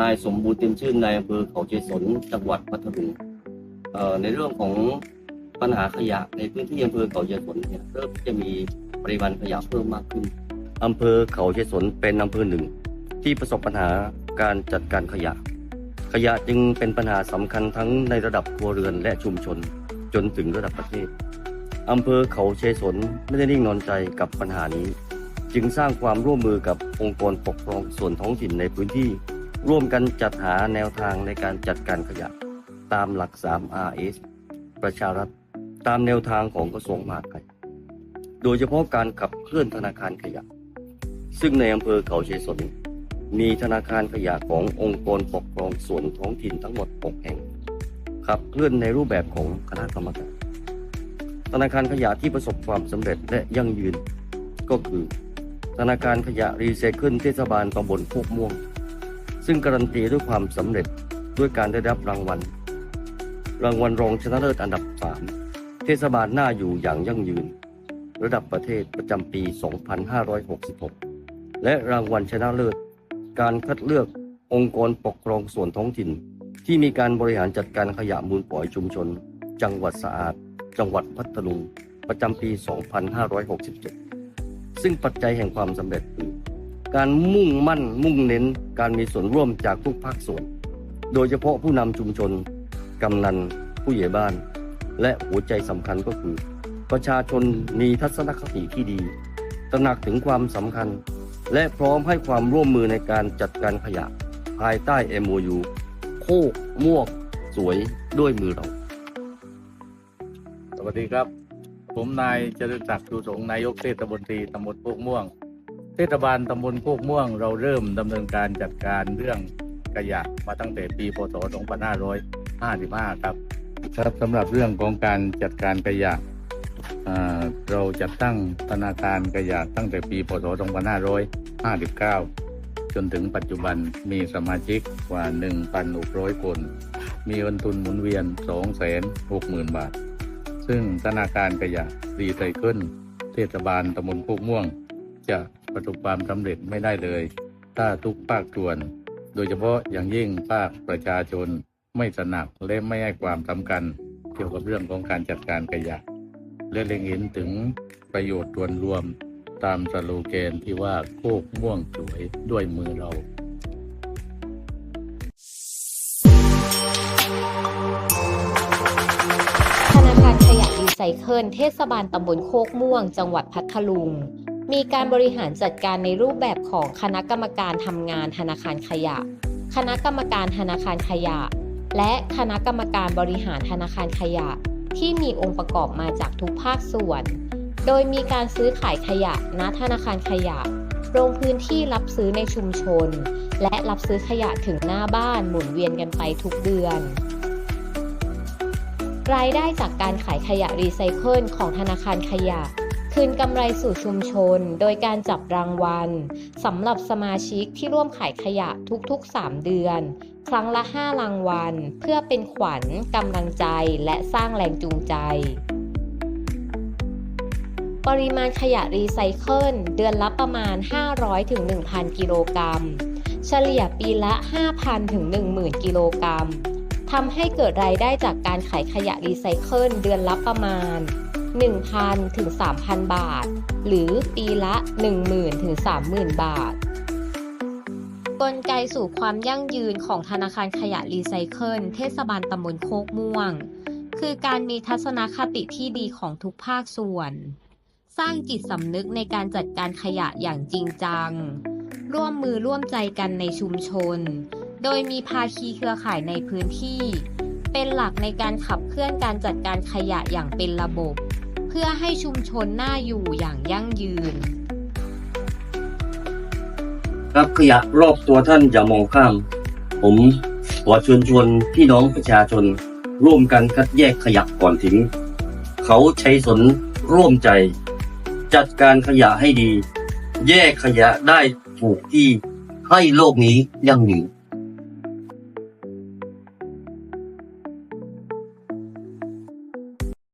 นายสมบูรณ์เต็มชื่นนายอำเภอเขาเจสนจังหวัดพัทลุงในเรื่องของปัญหาขยะในพื้นที่อำเภอเขาเจสนเนี่ยเริ่มจะมีปริมาณขยะเพิ่มมากขึ้นอำเภอเขาเจสนเป็นอำเภอหนึ่ง ที่ประสบปัญหาการจัดการขยะ ขยะจึงเป็นปัญหาสำคัญทั้งในระดับครัวเรือนและชุมชน จนถึงระดับประเทศอำเภอเขาเชสนไม่ได้นิ่งนอนใจกับปัญหานี้ จึงสร้างความร่วมมือกับองค์กรปกครองส่วนท้องถิ่นในพื้นที่ ร่วมกันจัดหาแนวทางในการจัดการขยะ ตามหลัก 3RS ประชารัฐตามแนวทางของกระทรวงมหาดไทย โดยเฉพาะการขับเคลื่อนธนาคารขยะ ซึ่งในอำเภอเขาเชสน มีธนาคารขยะขององค์กรปกครองส่วนท้องถิ่นทั้งหมด 6 แห่ง ขับเคลื่อนในรูปแบบของคณะกรรมการ ธนาคารขยะที่ประสบความสำเร็จและยั่งยืน ก็คือ ธนาคารขยะรีไซเคิลเทศบาลตำบลโคกม่วง ซึ่งการันตีด้วยความสำเร็จด้วยการได้รับรางวัล รางวัลรองชนะเลิศอันดับ 3 เทศบาลหน่าอยู่อย่างยั่งยืน ระดับประเทศประจำปี 2566 และรางวัลชนะเลิศ การคัดเลือกองค์กรปกครองส่วนท้องถิ่น ที่มีการบริหารจัดการขยะมูลฝอยชุมชน จังหวัดสะอาด จังหวัดพัทลุงประจำปี 2567 ซึ่งปัจจัยแห่งความสำเร็จคือ การมุ่งมั่นมุ่งเน้นการมีส่วนร่วมจากทุกภาคส่วน โดยเฉพาะผู้นำชุมชน กำนัน ผู้ใหญ่บ้าน และหัวใจสำคัญก็คือ ประชาชนมีทัศนคติที่ดี ตระหนักถึงความสำคัญ และพร้อมให้ความร่วมมือในการจัดการขยะ ภายใต้ MOU โคกม่วงสวยด้วยมือเรา สวัสดีครับ ผมนายเจริญศักดิ์ชูสงนายกเทศมนตรีตำบลโคกม่วง เทศบาลตำบลโคกม่วงเราเริ่มดำเนินการจัดการเรื่องขยะมาตั้งแต่ปีพศ 2555 ครับ ครับสำหรับเรื่องของการจัดการขยะเราจัดตั้งธนาคารขยะตั้งแต่ปีพศ 2559 จนถึงปัจจุบันมีสมาชิกกว่า 1,600 คน มีเงินทุนหมุนเวียน 260,000 บาท ซึ่งธนาคารขยะรีไซเคิลเทศบาลตำบลโคกม่วงจะ ประสบความสำเร็จไม่ได้เลย ถ้าทุกภาคส่วน โดยเฉพาะอย่างยิ่งภาคประชาชนไม่สนับและไม่ให้ความสำคัญเกี่ยวกับเรื่องของการจัดการขยะ และเล็งเห็นถึงประโยชน์ส่วนรวมตามสโลแกนที่ว่าโคกม่วงสวยด้วยมือเราธนาคารขยะรีไซเคิลเทศบาลตำบลโคกม่วง จังหวัดพัทลุง มีการบริหารจัดการในรูปแบบของคณะกรรมการทำงานธนาคารขยะ คณะกรรมการธนาคารขยะ และคณะกรรมการบริหารธนาคารขยะ ที่มีองค์ประกอบมาจากทุกภาคส่วน โดยมีการซื้อขายขยะณธนาคารขยะลงพื้นที่รับซื้อในชุมชน และรับซื้อขยะถึงหน้าบ้านหมุนเวียนกันไปทุกเดือน รายได้จากการขายขยะรีไซเคิลของธนาคารขยะ คืนกำไรสู่ชุมชน โดยการจับรางวัลสำหรับสมาชิกที่ร่วมขายขยะทุกๆ 3 เดือน ครั้งละ 5 รางวัล เพื่อเป็นขวัญกำลังใจและสร้างแรงจูงใจ ปริมาณขยะรีไซเคิลเดือนละประมาณ 500-1,000 กิโลกรัม เฉลี่ยปีละ 5,000-10,000 กิโลกรัมทำให้เกิดรายได้จากการขายขยะรีไซเคิลเดือนละประมาณ 1,000 ถึง 3,000 บาท หรือปีละ 10,000 ถึง 30,000 บาท กลไกสู่ความยั่งยืนของธนาคารขยะรีไซเคิลเทศบาลตำบลโคกม่วง คือการมีทัศนคติที่ดีของทุกภาคส่วน สร้างจิตสำนึกในการจัดการขยะอย่างจริงจัง ร่วมมือร่วมใจกันในชุมชน โดยมีภาคีเครือข่ายในพื้นที่เป็นหลักในการขับเคลื่อนการจัดการขยะอย่างเป็นระบบ พื่อให้ชุมชนน่าอยู่อย่างยั่งยืน ครับขยะรอบตัวท่านอย่ามองข้าม ผมขอเชิญชวนพี่น้องประชาชน ร่วมกันคัดแยกขยะก่อนทิ้ง เขาใช้สนร่วมใจ จัดการขยะให้ดี แยกขยะได้ถูกที่ให้โลกนี้ยั่งยืน